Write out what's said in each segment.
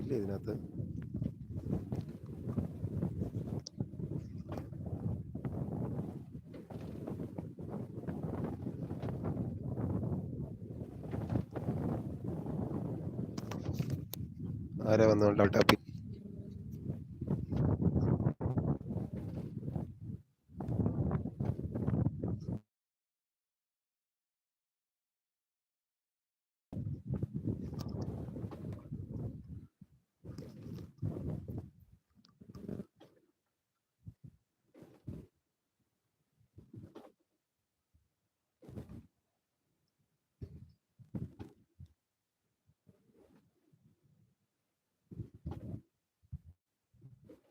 ഇല്ലേ ഇതിനകത്ത്. ആരാ വന്നുകൊണ്ട്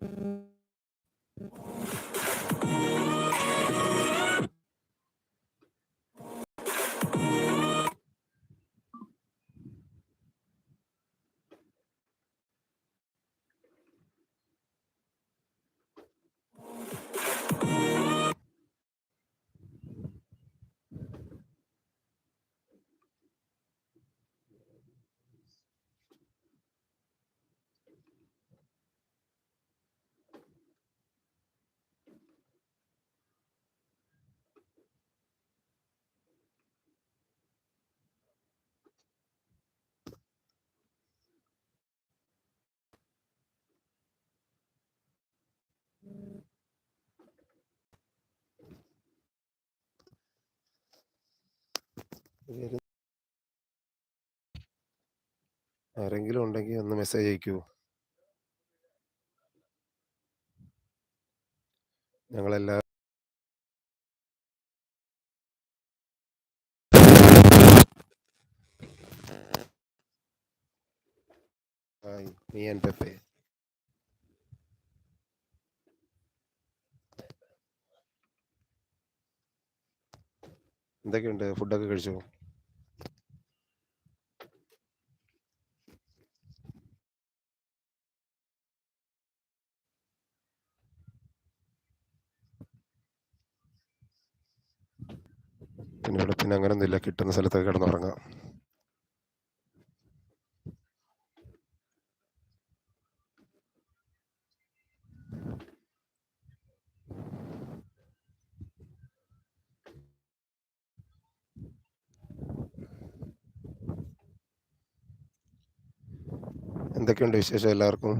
Mm-hmm. ആരെങ്കിലും ഉണ്ടെങ്കിൽ ഒന്ന് മെസ്സേജ് അയക്കൂ. ഞങ്ങളെല്ലാ ഹായ് എന്തൊക്കെയുണ്ട്? ഫുഡൊക്കെ കഴിച്ചോ? പിന്നെ ഇവിടെ പിന്നെ അങ്ങനൊന്നുമില്ല കിട്ടുന്ന സ്ഥലത്തൊക്കെ കിടന്നുറങ്ങാം. എന്തൊക്കെയുണ്ട് വിശേഷം എല്ലാവർക്കും?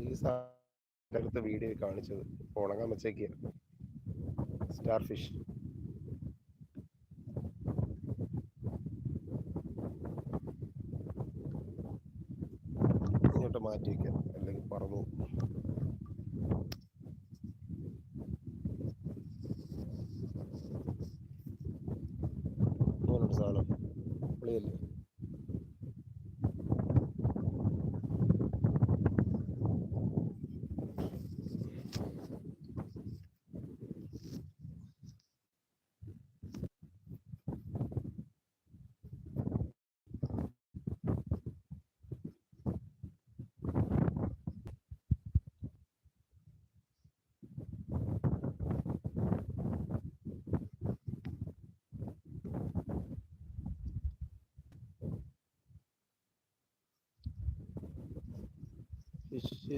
ഈ അടുത്ത വീഡിയോ കാണിച്ചത്. ഉണങ്ങാൻ വെച്ചേക്കുക സ്റ്റാർ ഫിഷ് ഇങ്ങോട്ട് മാറ്റി വയ്ക്കാം അല്ലെങ്കിൽ പറന്നു സാധനം. പൊളിയല്ലേ ഫിഷ്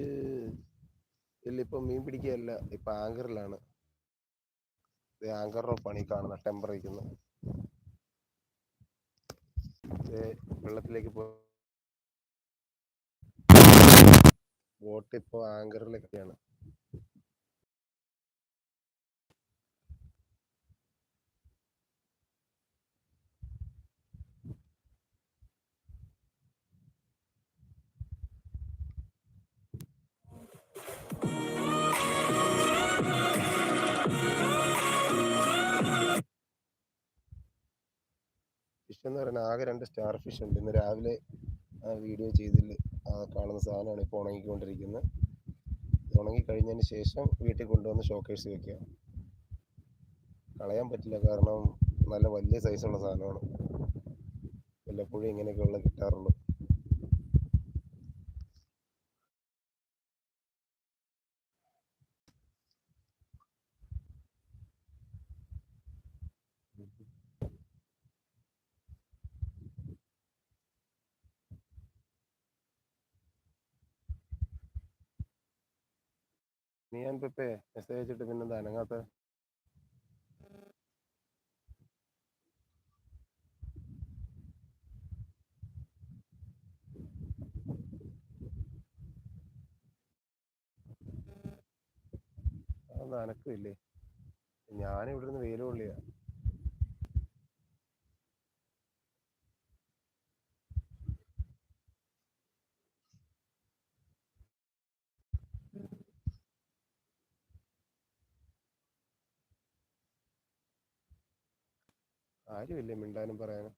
ഇല്ല ഇപ്പൊ മീൻ പിടിക്കുകയല്ല ഇപ്പൊ ആങ്കറിലാണ്. ആങ്കറിന്റെ പണി കാണുന്ന ടെമ്പർ ഇരിക്കുന്നത് ഇത് വെള്ളത്തിലേക്ക് പോ ബോട്ട് ഇപ്പോൾ ആങ്കറിലൊക്കെയാണ്. ഫിഷ് എന്ന് പറയുന്നത് ആകെ രണ്ട് സ്റ്റാർ ഫിഷ് ഉണ്ട്. ഇന്ന് രാവിലെ വീഡിയോ ചെയ്തിൽ കാണുന്ന സാധനമാണ് ഇപ്പോൾ ഉണങ്ങിക്കൊണ്ടിരിക്കുന്നത്. ഉണങ്ങി കഴിഞ്ഞതിന് ശേഷം വീട്ടിൽ കൊണ്ടുവന്ന് ഷോക്കേഴ്സ് വെക്കുക. കളയാൻ പറ്റില്ല കാരണം നല്ല വലിയ സൈസുള്ള സാധനമാണ്. വല്ലപ്പോഴും ഇങ്ങനെയൊക്കെയുള്ള കിട്ടാറുള്ളൂ. നീ ഞാൻ പെപ്പേ മെസ്സേജ് അയച്ചിട്ട് പിന്നെന്താ അനങ്ങാത്ത? അതൊന്നും അനക്കില്ലേ ഞാൻ ഇവിടെ ആരുമില്ലേ മിണ്ടാനും പറയാനും?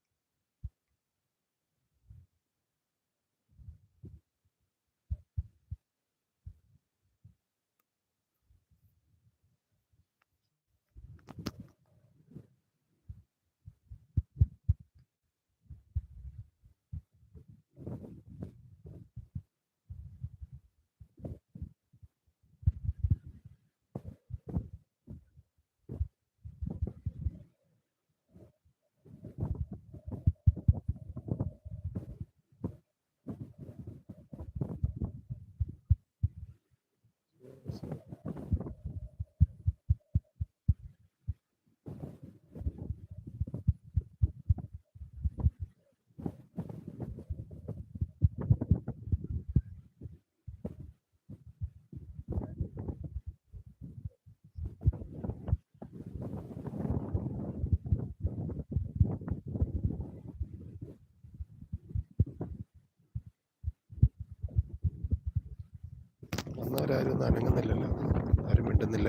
വന്നവരാരും ഒന്നും ആരും മിണ്ടുന്നില്ല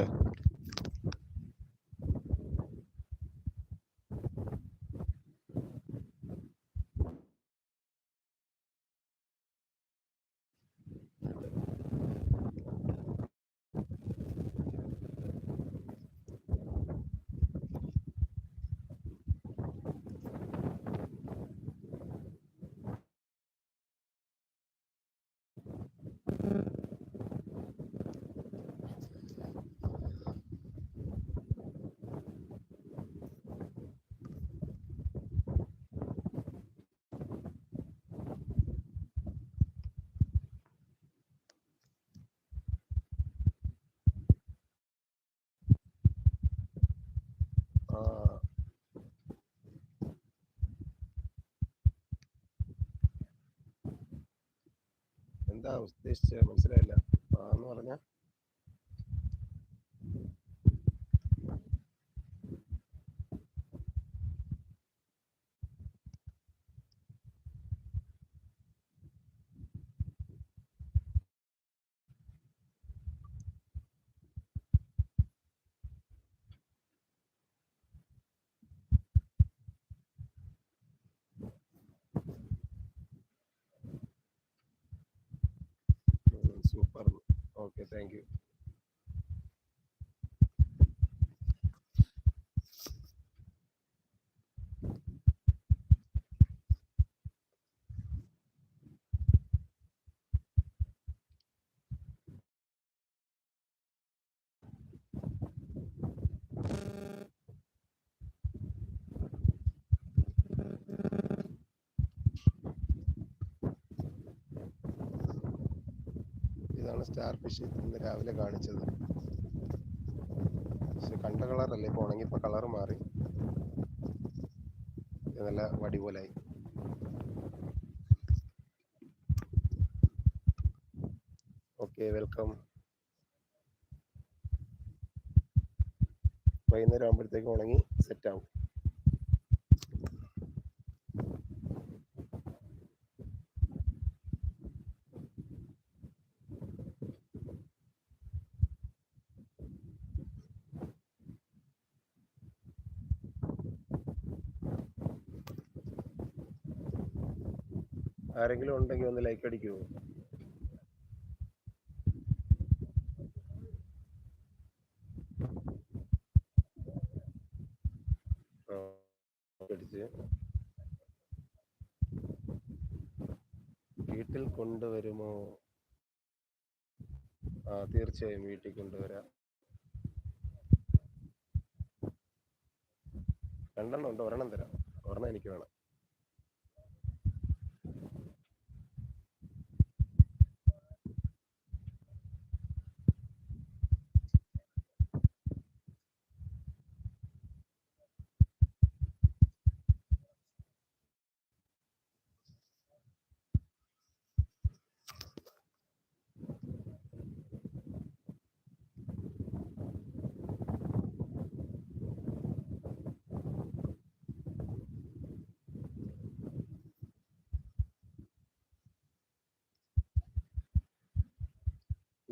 ആ എന്താ ഉദ്ദേശിച്ചത് മനസ്സിലായില്ല എന്ന് പറഞ്ഞ super okay thank you star fish ഇന്ന് രാവിലെ കാണിച്ചത്. പക്ഷെ കണ്ട കളറല്ലേ ഇപ്പോൾ ഉണങ്ങിയപ്പോൾ കളർ മാറി. നല്ല വടി പോലായി ഓക്കെ വെൽക്കം. വൈകുന്നേരം ആകുമ്പോഴത്തേക്ക് ഉണങ്ങി സെറ്റാവും ആരെങ്കിലും ഉണ്ടെങ്കിൽ ഒന്ന് ലൈക്ക് അടിക്കുമോ വീട്ടിൽ കൊണ്ടുവരുമോ? ആ തീർച്ചയായും വീട്ടിൽ കൊണ്ടുവരാം. രണ്ടെണ്ണം ഉണ്ട് ഒരെണ്ണം തരാം. ഒരെണ്ണം എനിക്ക് വേണം.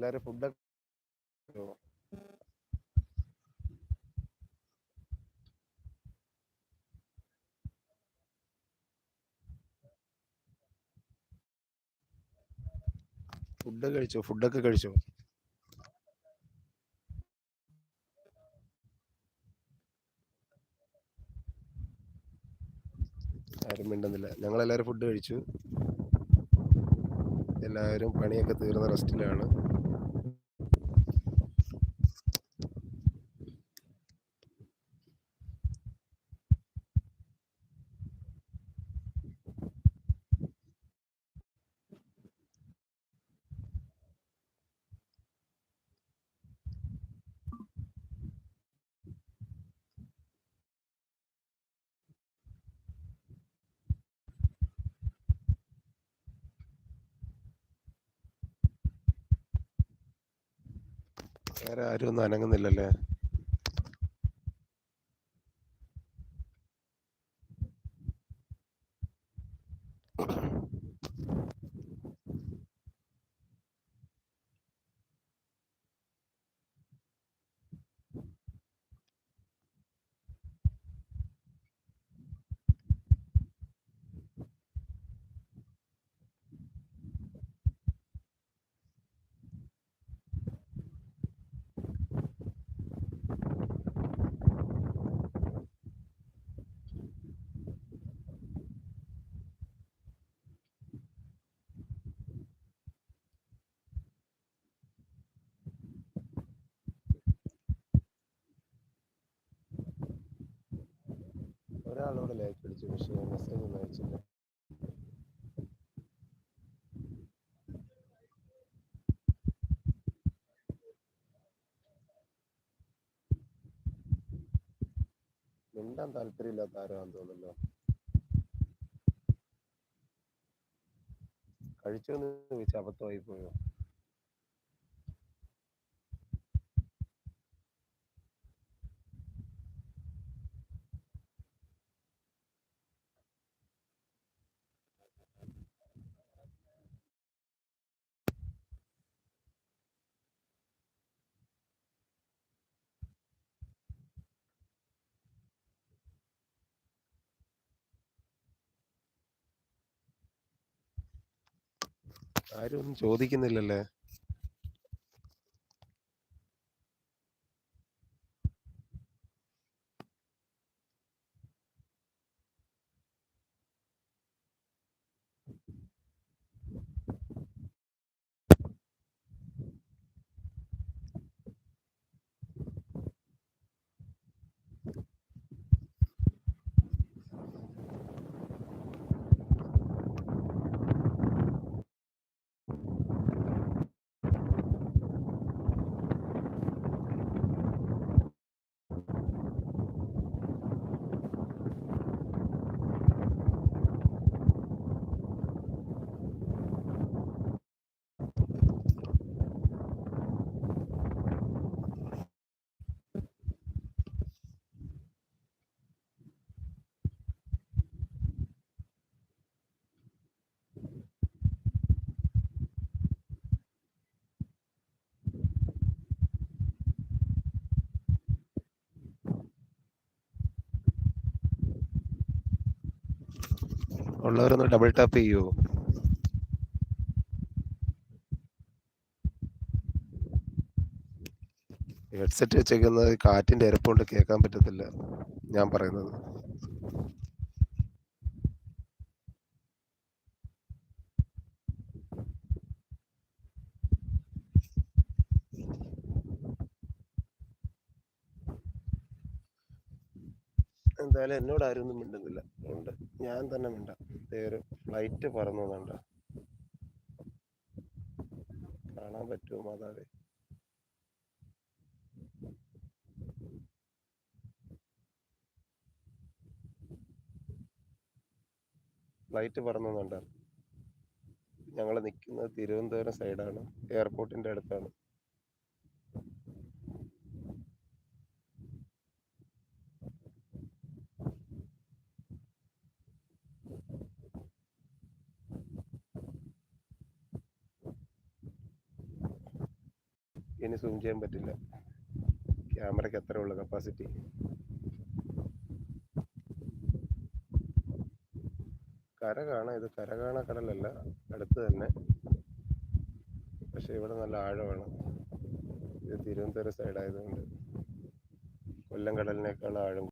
എല്ലാവരും ഫുഡൊക്കെ ഫുഡ് കഴിച്ചോ? ഫുഡൊക്കെ കഴിച്ചോ? ആരും മിണ്ടുന്നില്ല. ഞങ്ങളെല്ലാവരും ഫുഡ് കഴിച്ചു. എല്ലാവരും പണിയൊക്കെ തീർന്ന റെസ്റ്റിലാണ് വേറെ ആരും ഒന്നും അനങ്ങുന്നില്ലല്ലേ? ഒരാളോട് ലൈക്ക് അടിച്ചു പക്ഷേ മെസ്സേജ് ഒന്നും അയച്ചില്ല. മിണ്ടാൻ താല്പര്യമില്ലാത്ത ആരാന്ന് തോന്നുന്നല്ലോ കഴിച്ചോന്ന് ചോദിച്ചാൽ അബദ്ധമായി പോയോ? ആരും ഒന്നും ചോദിക്കുന്നില്ലല്ലേ? ഉള്ളവരൊന്ന് ഡബിൾ ടാപ്പ് ചെയ്യുമോ ഹെഡ്സെറ്റ് വെച്ചേക്കുന്നത് കാറ്റിന്റെ ഇരപ്പുകൊണ്ട് കേൾക്കാൻ പറ്റത്തില്ല ഞാൻ പറയുന്നത്. എന്തായാലും എന്നോട് ആരും ഒന്നും മിണ്ടുന്നില്ല. അതുകൊണ്ട് ഞാൻ തന്നെ മിണ്ടാം. ഒരു ഫ്ലൈറ്റ് പറന്നു വന്നുണ്ട് കാണാൻ പറ്റുമോ മാതാവേ? ഫ്ലൈറ്റ് പറന്നു വന്നുണ്ട് ഞങ്ങൾ നിൽക്കുന്നത് തിരുവനന്തപുരം സൈഡാണ് എയർപോർട്ടിന്റെ അടുത്താണ് ഇനി സൂം ചെയ്യാൻ പറ്റില്ല. ക്യാമറയ്ക്ക് അത്രേ ഉള്ളൂ കപ്പാസിറ്റി കര കാണാം. ഇത് കര കാണാ കടലല്ല. അടുത്ത് തന്നെ. പക്ഷെ ഇവിടെ നല്ല ആഴമാണ്. ഇത് തിരുവനന്തപുരം സൈഡായതുകൊണ്ട് കൊല്ലം കടലിനേക്കാൾ ആഴം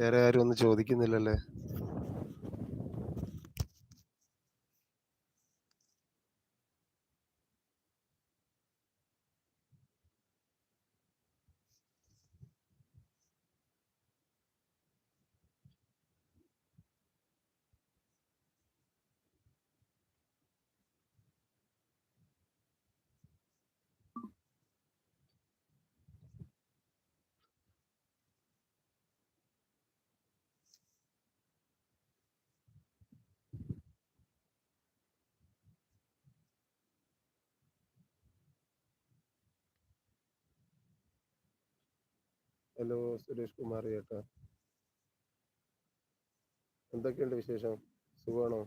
വേറെ ആരും ഒന്നും ചോദിക്കുന്നില്ലല്ലേ? ഹലോ സുരേഷ് കുമാർ ചേട്ടാ. എന്തൊക്കെയുണ്ട് വിശേഷം? സുഖമാണോ?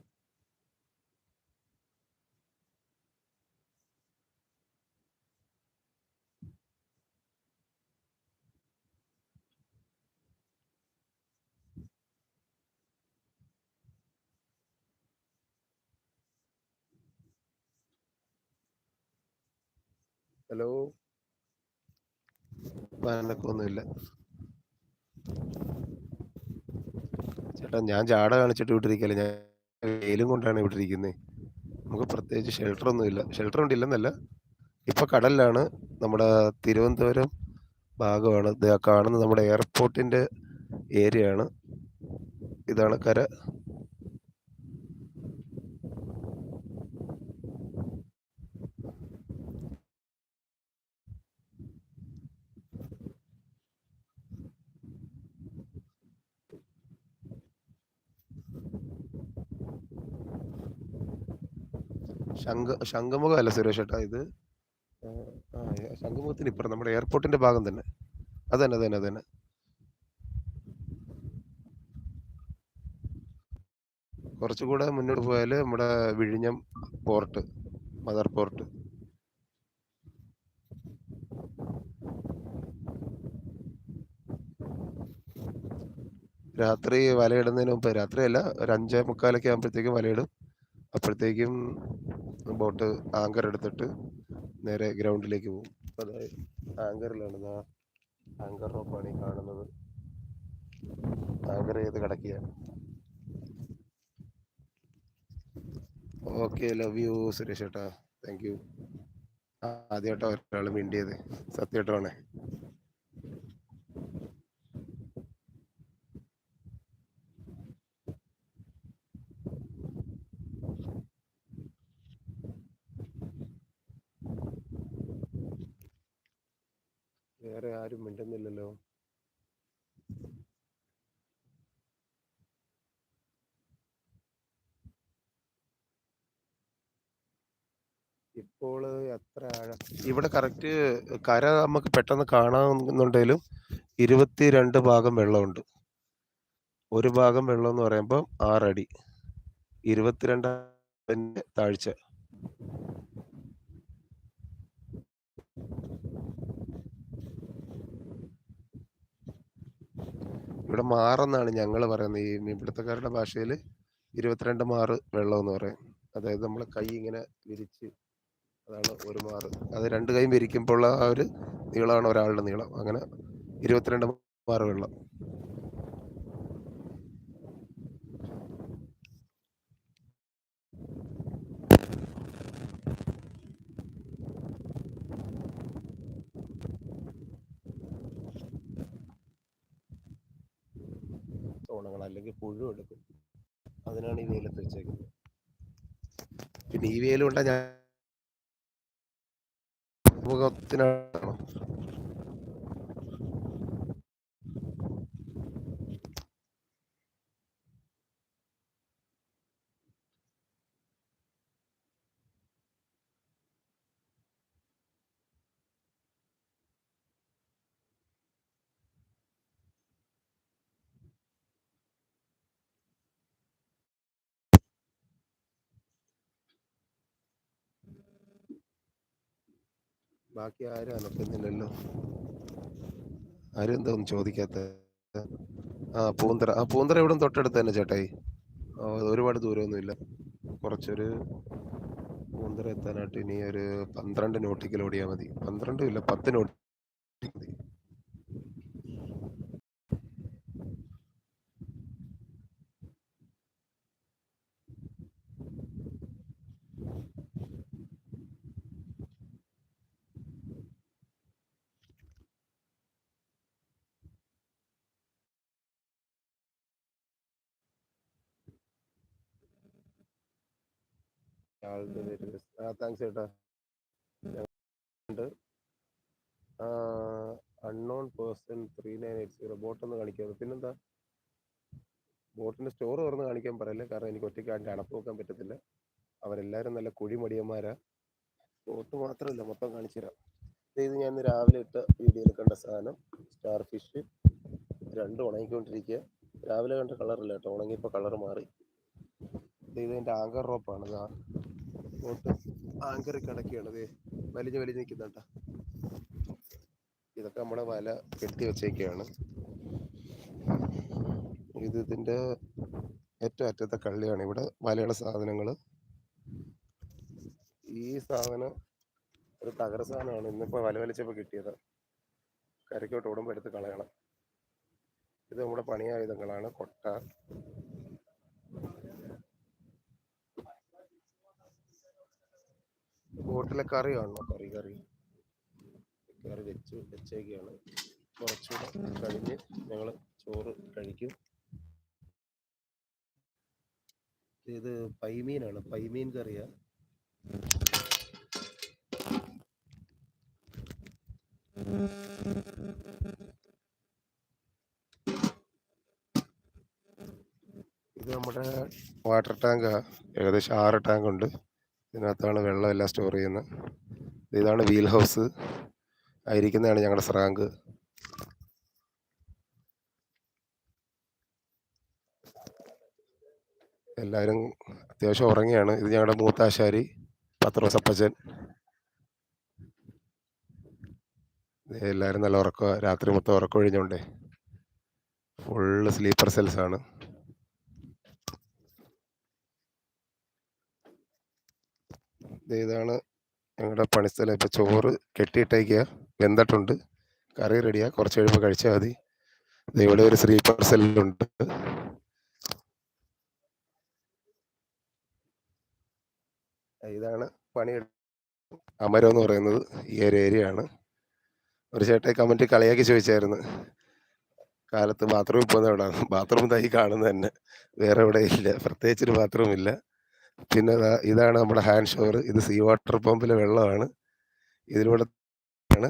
ഹലോ? അനക്കൊന്നുമില്ല ചേട്ടാ ഞാൻ ജാട കാണിച്ചിട്ട് വിട്ടിരിക്കല്ലേ? ഞാൻ വെയിലും കൊണ്ടാണ് വിട്ടിരിക്കുന്നത് നമുക്ക് പ്രത്യേകിച്ച് ഷെൽട്ടർ ഒന്നുമില്ല ഷെൽട്ടർ ഉണ്ടില്ലെന്നല്ല ഇപ്പൊ കടലിലാണ്. നമ്മുടെ തിരുവനന്തപുരം ഭാഗമാണ്. കാണുന്നത് നമ്മുടെ എയർപോർട്ടിന്റെ ഏരിയ ആണ്. ഇതാണ് കര. ശംഖ സുരേഷ് ഏട്ടാ ഇത്. ശംഖുമുഖത്തിന് ഇപ്പുറം നമ്മുടെ എയർപോർട്ടിന്റെ ഭാഗം തന്നെ. അതന്നെ അതന്നെ അതന്നെ. കുറച്ചുകൂടെ മുന്നോട്ട് പോയാൽ നമ്മുടെ വിഴിഞ്ഞം പോർട്ട് മദർ പോർട്ട്. രാത്രി വലയിടുന്നതിന് മുമ്പ് രാത്രിയല്ല ഒരു അഞ്ചേ മുക്കാലൊക്കെ ആകുമ്പോഴത്തേക്കും വലയിടും. അപ്പോഴത്തേക്കും ബോട്ട് ആങ്കർ എടുത്തിട്ട് നേരെ ഗ്രൗണ്ടിലേക്ക് പോകും. അപ്പോൾ ആങ്കറിലാണ് ആ ആങ്കർ റോപ്പാണ് ഈ കാണുന്നത്. ആങ്കർ ചെയ്ത് കിടക്കുകയാണ്. ഓക്കെ ലവ് യു സുരേഷ് ഏട്ടാ. Thank you. ആദ്യമായിട്ടാണ് ഒരാൾ മിണ്ടിയത്. സത്യമായിട്ടാണേ ആരും മിണ്ടുന്നില്ലല്ലോ. ഇപ്പോൾ എത്ര ആഴം? ഇവിടെ കറക്റ്റ് കര നമുക്ക് പെട്ടെന്ന് കാണാമെന്നുണ്ടെങ്കിലും ഇരുപത്തി രണ്ട് ഭാഗം വെള്ളമുണ്ട്. ഒരു ഭാഗം വെള്ളം എന്ന് പറയുമ്പോൾ ആറടി. ഇരുപത്തിരണ്ടാം താഴ്ച. ഇവിടെ മാറെന്നാണ് ഞങ്ങൾ പറയുന്നത്. ഈ മീൻപിടുത്തക്കാരുടെ ഭാഷയിൽ ഇരുപത്തിരണ്ട് മാറ് വെള്ളമെന്ന് പറയും. അതായത് നമ്മൾ കൈ ഇങ്ങനെ വിരിച്ച് അതാണ് ഒരു മാറ്. അത് രണ്ട് കൈയും വിരിക്കുമ്പോള്ള ആ ഒരു നീളമാണ് ഒരാളുടെ നീളം. അങ്ങനെ 22 മാറ് വെള്ളം. വെയിൽ ഞാൻ? ബാക്കി ആരും അനക്കുന്നില്ലല്ലോ. ആരും എന്താ ഒന്നും ചോദിക്കാത്ത ആ പൂന്തറ. ആ പൂന്തറ ഇവിടെ തൊട്ടടുത്ത് തന്നെ ചേട്ടായി. ഒരുപാട് ദൂരമൊന്നുമില്ല. കുറച്ചൊരു പൂന്തറ എത്താനായിട്ട് ഇനി ഒരു 12 നോട്ടിക്കൽ ഓടിയാൽ മതി. 12 ഇല്ല 10 നോട്ടിക്കൽ മതി. ആളുടെ പേര് ആ താങ്ക്സ് ചേട്ടാ. ഉണ്ട്. ആ അൺനോൺ പേഴ്സൺ 3980 ബോട്ടൊന്ന് കാണിക്കാമോ? പിന്നെന്താ? ബോട്ടിന്റെ സ്റ്റോർ തുറന്ന് കാണിക്കാൻ പറയല്ലേ. കാരണം എനിക്ക് ഒറ്റയ്ക്ക് അതിന്റെ അടപ്പ് വെക്കാൻ പറ്റത്തില്ല. അവരെല്ലാരും നല്ല കുഴിമടിയന്മാരാ. ബോട്ട് മാത്രമല്ല മൊത്തം കാണിച്ചു തരാം. ഇത് ഞാൻ ഇന്ന് രാവിലെ ഇട്ട വീഡിയോയിൽ കണ്ട സാധനം സ്റ്റാർ ഫിഷ് രണ്ടും ഉണങ്ങിക്കൊണ്ടിരിക്കുക. രാവിലെ കണ്ട കളർ കളറല്ല കേട്ടോ. ഉണങ്ങിയപ്പോൾ കളർ മാറി. ഇത് ഇതിന്റെ ആങ്കർ റോപ്പാണ്. ബോട്ട് ആങ്കറിൽ കിടക്കുകയാണ്. ദേ വലിഞ്ഞ് വലിഞ്ഞ് നിൽക്കുന്നുണ്ട. ഇതൊക്കെ നമ്മുടെ വല കെട്ടി വെച്ചേക്കാണ് ഇത് ഇതിന്റെ ഏറ്റവും അറ്റത്തെ കള്ളിയാണ്. ഇവിടെ വലയുടെ സാധനങ്ങൾ ഈ സാധനം ഒരു തകര സാധനമാണ്. ഇന്നിപ്പോ വല വലിച്ചപ്പോൾ കിട്ടിയത്. കരയ്ക്കോട്ട് ഓടുമ്പോൾ എടുത്ത് കളയണം. ഇത് നമ്മുടെ പണിയായുധങ്ങളാണ്. കൊട്ട ബോട്ടിലെ കറി കാണണം. കറി കറി കറി വെച്ച് വെച്ചേക്കാണ് കുറച്ചുകൂടെ കഴിഞ്ഞ് ഞങ്ങൾ ചോറ് കഴിക്കും. ഇത് പൈമീനാണ്. പൈമീൻ കറിയാ. ഇത് നമ്മുടെ വാട്ടർ ടാങ്കാ. ഏകദേശം ആറ് ടാങ്ക് ഉണ്ട്. ഇതിനകത്താണ് വെള്ളമെല്ലാം സ്റ്റോർ ചെയ്യുന്നത്. ഇതാണ് വീൽ ഹൗസ്. ആയിരിക്കുന്നതാണ് ഞങ്ങളുടെ സ്രാങ്ക്. എല്ലാവരും അത്യാവശ്യം ഉറങ്ങിയാണ്. ഇത് ഞങ്ങളുടെ മൂത്താശാരി പത്രോസപ്പച്ചൻ എല്ലാവരും നല്ല ഉറക്കം രാത്രി മൊത്തം ഉറക്കം ഒഴിഞ്ഞോണ്ടേ. ഫുള്ള് സ്ലീപ്പർ സെൽസ് ആണ്. ദേ ഇതാണ് ഞങ്ങളുടെ പണിസ്ഥലം. ഇപ്പം ചോറ് കെട്ടിയിട്ടേക്കുക. വെന്തിട്ടുണ്ട്. കറി റെഡിയാ. കുറച്ച് കഴിയുമ്പോൾ കഴിച്ചാൽ മതി. ഇവിടെ ഒരു സ്ത്രീ പാർസലുണ്ട് ഇതാണ് പണി അമരം എന്ന് പറയുന്നത് ഈ ഒരു ഏരിയ ആണ്. ഒരു ചേട്ടൻ കമന്റ് കളിയാക്കി ചോദിച്ചായിരുന്നു. കാലത്ത് ബാത്റൂമിൽ പോകുന്ന എവിടെയാണ് ബാത്റൂം തൈ കാണുന്നത് തന്നെ. വേറെ എവിടെ ഇല്ല. പ്രത്യേകിച്ചൊരു ബാത്റൂം ഇല്ല. പിന്നെ ഇതാണ് നമ്മുടെ ഹാൻഡ് ഷവർ. ഇത് സീ വാട്ടർ പമ്പിലെ വെള്ളമാണ്. ഇതിലൂടെ ആണ്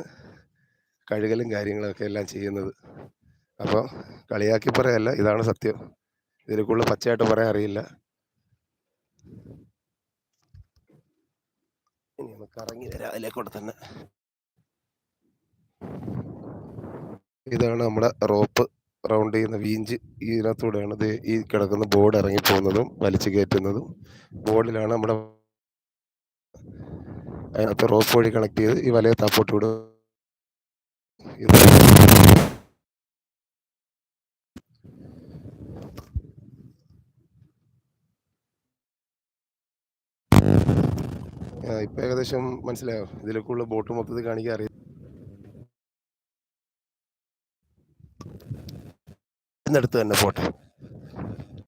കഴുകലും കാര്യങ്ങളൊക്കെ എല്ലാം ചെയ്യുന്നത്. അപ്പോൾ കളിയാക്കി പറയല്ല. ഇതാണ് സത്യം. ഇതിൽ കൂടുതൽ പച്ചയായിട്ട് പറയാൻ അറിയില്ല. കറങ്ങി വരാം അതിലേക്കൂടെ തന്നെ ഇതാണ് നമ്മുടെ റോപ്പ് റൗണ്ട് ചെയ്യുന്ന വീഞ്ച് ഇതിനകത്തൂടെയാണ് ഇത് ഈ കിടക്കുന്ന ബോർഡ് ഇറങ്ങി പോകുന്നതും വലിച്ചു കയറ്റുന്നതും. ബോർഡിലാണ് നമ്മുടെ അതിനകത്ത് റോപ്പ് വഴി കണക്ട് ചെയ്ത് ഈ വലയെ താപ്പോട്ട് വിടും ഇപ്പൊ ഏകദേശം മനസ്സിലായോ? ഇതിലേക്കുള്ള ബോട്ട് മൊത്തത്തിൽ കാണിക്കാൻ അറിയാം. ഇന്നടുത്ത് തന്നെ പോട്ടെ.